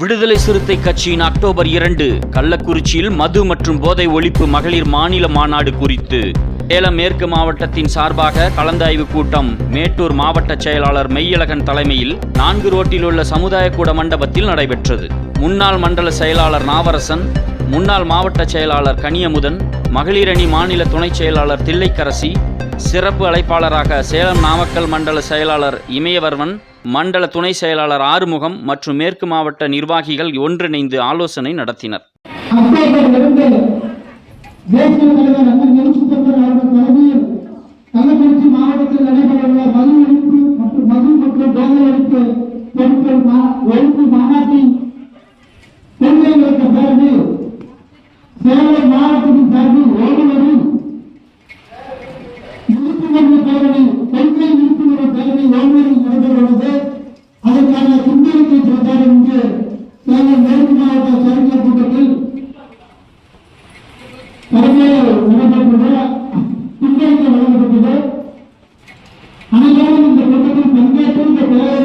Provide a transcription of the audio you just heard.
விடுதலை சிறுத்தை கட்சியின் அக்டோபர் இரண்டு கள்ளக்குறிச்சியில் மது மற்றும் போதை ஒழிப்பு மகளிர் மாநில மாநாடு குறித்து. சேலம் மேற்கு மாவட்டத்தின் சார்பாக கலந்தாய்வு கூட்டம் மேட்டூர் மாவட்ட செயலாளர் மெய்யழகன் தலைமையில் நான்கு ரோட்டில் உள்ள சமுதாய கூட மண்டபத்தில் நடைபெற்றது. முன்னாள் மண்டல செயலாளர் நாவரசன் முன்னாள் மாவட்ட செயலாளர் கனியமுதன் மகளிரணி மாநில துணைச் செயலாளர் தில்லைக்கரசி சிறப்பு அழைப்பாளராக சேலம் நாமக்கல் மண்டல செயலாளர் இமயவர்மன் மண்டல துணை செயலாளர் ஆறுமுகம் மற்றும் மேற்கு மாவட்ட நிர்வாகிகள் ஒன்றிணைந்து ஆலோசனை நடத்தினர். மாவட்டத்தில் நடைபெறவுள்ள மது ஒழிப்பு மற்றும் மது மற்றும் போதை ஒழிப்பு பொருட்கள் ஒழிப்பு Amen.